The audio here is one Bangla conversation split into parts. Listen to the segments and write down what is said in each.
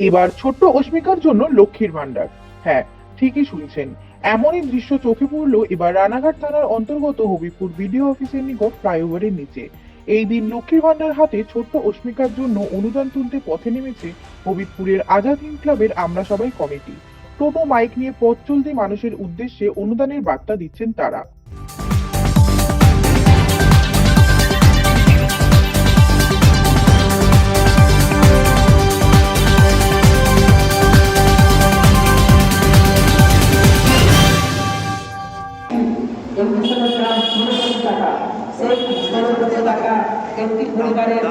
এবার ছোট্ট অস্মিকার জন্য লক্ষ্মীর ভান্ডার হ্যাঁ ঠিকই শুনছেন। এমনই দৃশ্য চোখে পড়ল এবার রানাঘাট থানার অন্তর্গত হবিপুর বিডিও অফিসের নিকট ফ্লাইওভারের নিচে। এই দিন লক্ষ্মীর ভান্ডার হাতে ছোট্ট অস্মিকার জন্য অনুদান তুলতে পথে নেমেছে হবিবপুরের আজাদ হিন্দ ক্লাবের আমরা সবাই কমিটি। টোটো, মাইক নিয়ে পথ চলতি মানুষের উদ্দেশ্যে অনুদানের বার্তা দিচ্ছেন তারা। টাকা সেই পরিবারের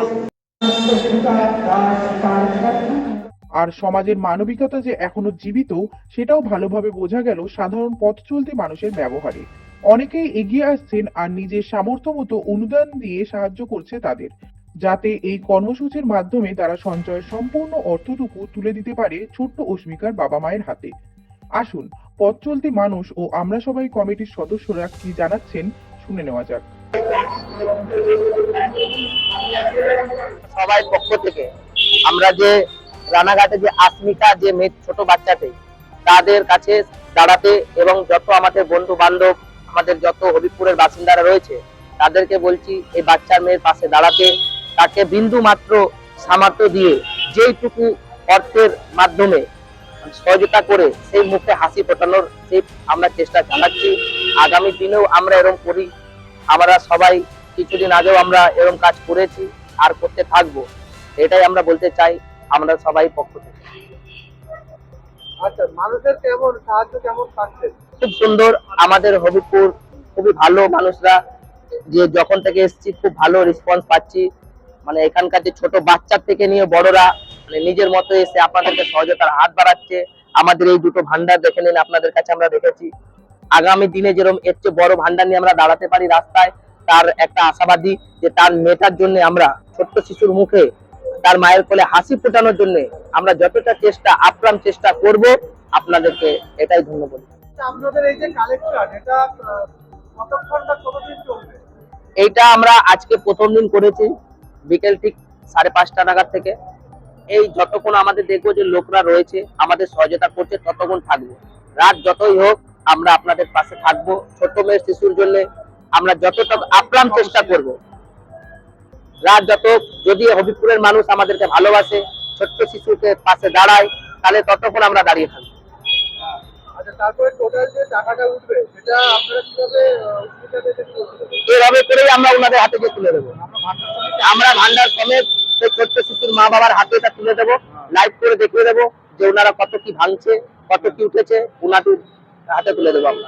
আর সমাজের মানবিকতা যে এখনও জীবিত, সেটাও ভালোভাবে বোঝা গেল সাধারণ পথ চলতি মানুষের ব্যবহারে। অনেকেই এগিয়ে আসছেন আর নিজের সামর্থ্য মতো অনুদান দিয়ে সাহায্য করছে তাদের। যাতে এই কর্মসূচির মাধ্যমে তারা সঞ্চয়ের সম্পূর্ণ অর্থটুকু তুলে দিতে পারে ছোট্ট অস্মিকার বাবা মায়ের হাতে। আসুন পথ চলতি মানুষ ও আমরা সবাই কমিটির সদস্যরা কি জানাচ্ছেন শুনে নেওয়া যাক। সবাই পক্ষ থেকে আমরা যে রানাঘাটে যে আসমিকা যে মেয়ে, ছোট বাচ্চাতে তাদের কাছে দাঁড়াতে এবং যত আমাদের বন্ধু বান্ধব, আমাদের যত হবিপুরের বাসিন্দারা রয়েছে, তাদেরকে বলছি এই বাচ্চার মেয়ের পাশে দাঁড়াতে, তাকে বিন্দু মাত্র সামর্থ্য দিয়ে যেইটুকু অর্থের মাধ্যমে সহযোগিতা করে সেই মুখে হাসি ফোটানোর সেই আমরা চেষ্টা চালাচ্ছি। আগামী দিনেও আমরা এরকম করি। আমরা সবাই কিছুদিন আগেও আমরা এরকম কাজ করেছি আর করতে থাকব। এটাই আমরা বলতে চাই আমরা সবাই পক্ষ থেকে। আচ্ছা মানুষের কেমন সাহায্য কেমন খুব সুন্দর আমাদের হবিপুর খুবই ভালো মানুষরা। যে যখন থেকে এসেছি খুব ভালো রেসপন্স পাচ্ছি। মানে এখানকার যে ছোট বাচ্চা থেকে নিয়ে বড়রা মানে নিজের মতো এসে আপনাদেরকে সহযোগিতার হাত বাড়াচ্ছে। আমাদের এই দুটো ভান্ডার দেখে নিন আপনাদের কাছে আমরা দেখেছি আগামী দিনে যেরকম এর চেয়ে বড় ভান্ডার নিয়ে আমরা দাঁড়াতে পারি রাস্তায় তার একটা আশাবাদী যে তার মেয়েটার জন্য আমরা ছোট্ট শিশুর মুখে তার মায়ের কোলে হাসি ফোটানোর জন্য আমরা যতটা চেষ্টা আপ্রাণ চেষ্টা করব আপনাদেরকে এটাই ধন্যবাদ। আচ্ছা, আপনাদের এই যে কালেকশন এটা কতক্ষণ বা কতদিন চলবে? এইটা আমরা আজকে প্রথম দিন করেছি বিকেল ঠিক সাড়ে পাঁচটা নাগাদ থেকে। এই যতক্ষণ আমাদের দেখব যে লোকরা রয়েছে আমাদের সহযোগিতা করছে ততক্ষণ থাকব। রাত যতই হোক আমরা আপনাদের পাশে থাকব। ছোট মেয়ের শিশুর জন্য আমরা যতটা আপ্রাণ চেষ্টা করব। রাত যত যদি হবিপুরের মানুষ আমাদেরকে ভালোবাসে ছোট্ট শিশুকে পাশে দাঁড়ায় তাহলে ততক্ষণ আমরা দাঁড়িয়ে থাকব। আচ্ছা এভাবে করেই আমরা ওনাদের হাতে গিয়ে তুলে দেবো। আমরা ভান্ডার সমেত সেই ছোট্ট শিশুর মা বাবার হাতে এটা তুলে দেবো লাইভ করে দেখিয়ে দেবো যে ওনারা কত কি ভাঙছে কত কি উঠেছে হাতে তুলে দেবো আমরা।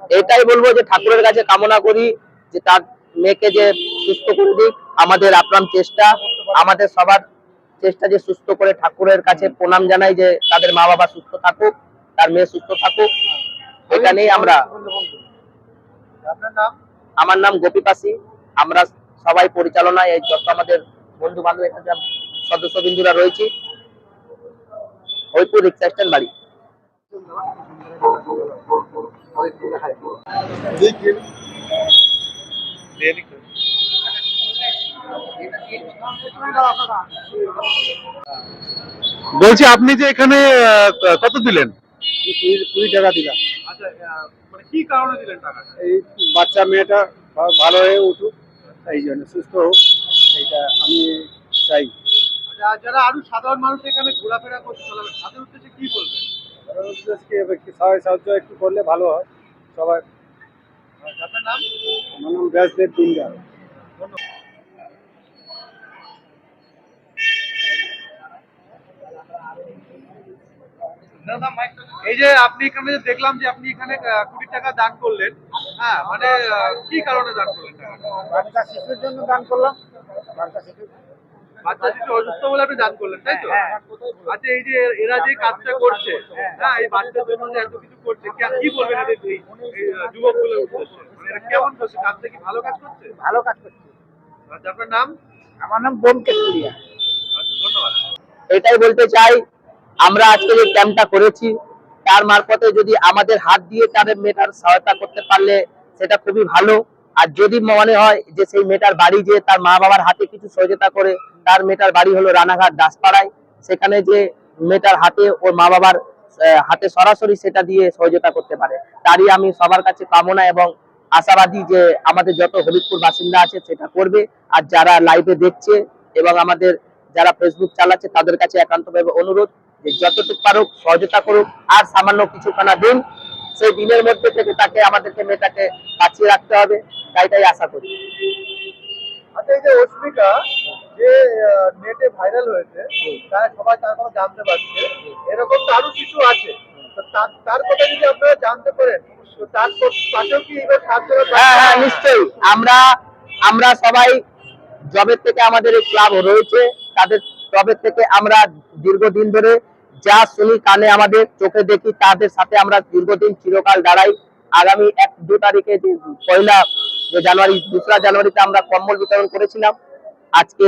আচ্ছা এটাই বলব যে ঠাকুরের কাছে কামনা করি যে তার মেয়েকে যে সুস্থ করে দিক আমাদের আপ্রাণ চেষ্টা আমাদের সবার চেষ্টা যে সুস্থ করে ঠাকুরের কাছে প্রণাম জানাই যে তাদের মা বাবা সুস্থ থাকুক। তার মেয়ে সুস্থ থাকুক। এটা নিয়ে আমরা আপনার নাম? আমার নাম গোপীপাসি আমরা সবাই পরিচালনায় এই যত আমাদের বন্ধু বান্ধব এখানে যা সদস্য বিন্দুরা রয়েছি। হইপুর রিক্সা স্ট্যান্ড বাড়ি। বলছি আপনি যে এখানে কত দিলেন? কুড়ি টাকা দিলাম। আচ্ছা মানে কি কারণে দিলেন টাকাটা? এই বাচ্চা মেয়েটা ভালো হয়ে উঠুক এই জন্য সুস্থ হোক এইটা আমি চাই। আচ্ছা যারা আরও সাধারণ মানুষ এখানে ঘোরাফেরা করতে চলাবে তাদের উদ্দেশ্যে কি বলবেন? উদ্দেশ্যে সবাই সাহায্য একটু করলে ভালো হয়। সবাই আপনার নাম? আমার নাম ব্যাসদেব দিনদার। এই যে আপনি এখানে যে দেখলাম যে আপনি এখানে কুড়ি টাকা দান করলেন হ্যাঁ মানে কি কারণে দান করলেন বাচ্চা শিশুর জন্য দান করলাম। বাচ্চা শিশু বাচ্চা শিশু অসুস্থ বলে আপনি দান করলেন তাই তো? আচ্ছা এই যে এরা যে কাজটা করছে হ্যাঁ এই বাচ্চার জন্য যে এত কিছু করছে কে- বলবেন এদের এই যুবকগুলোর উদ্দেশ্যে? মানে এরা কেমন করছে? কাজটা কি ভালো কাজ করছে? ভালো কাজ করছে। আচ্ছা আপনার নাম? আমার নাম বোমকেশ আচ্ছা ধন্যবাদ। এটাই বলতে চাই আমরা আজকে যে ক্যাম্পটা করেছি, তার মারফতে যদি আমাদের হাত দিয়ে তাদের মেয়েটার সহায়তা করতে পারলে সেটা খুবই ভালো। আর যদি মনে হয় যে সেই মেয়েটার বাড়ি যে তার মা বাবার হাতে কিছু সহযোগিতা করে, তার মেয়েটার বাড়ি হলো রানাঘাট দাসপাড়ায়, সেখানে যে মেয়েটার হাতে ওর মা বাবার হাতে সরাসরি সেটা দিয়ে সহযোগিতা করতে পারে। তারই আমি সবার কাছে কামনা এবং আশাবাদী যে আমাদের যত হবিবপুর বাসিন্দা আছে সেটা করবে। আর যারা লাইভে দেখছে এবং আমাদের যারা ফেসবুক চালাচ্ছে তাদের কাছে একান্তভাবে অনুরোধ যে যতটুকু পারুক সহযোগিতা করুক আর সামান্য কিছু কিছুখানা দিন সেই দিনের মধ্যে থেকে তাকে আমাদেরকে মেয়েটাকে বাঁচিয়ে রাখতে হবে তাই তাই আশা করি। আচ্ছা এই যে অস্মিকা যে নেটে ভাইরাল হয়েছে তার সবাই তার কথা জানতে পারছে। এরকম তো আরও কিছু আছে। তার তার কথা যদি আপনারা জানতে পারেন তো তার পাশেও কি এবার সাহায্য হ্যাঁ হ্যাঁ নিশ্চয়ই। আমরা আমরা সবাই জবের থেকে আমাদের এই ক্লাব রয়েছে। তাদের জবের থেকে আমরা দীর্ঘদিন ধরে যা শুনি কানে আমাদের, চোখে দেখি তাদের সাথে আমরা দীর্ঘদিন চিরকাল দাঁড়াই। আগামী এক দু তারিখে পয়লা জানুয়ারি, দোসরা জানুয়ারিতে আমরা কম্বল বিতরণ করেছিলাম। আজকে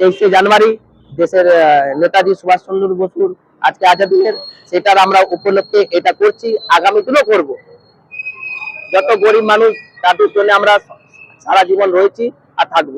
তেইশে জানুয়ারি, দেশের নেতাজি সুভাষচন্দ্র বসুর আজকে আজাদিনের, সেটার আমরা উপলক্ষে এটা করছি, আগামী দিনও করব। যত গরিব মানুষ, তাদের জন্য আমরা সারা জীবন রয়েছি আর থাকব।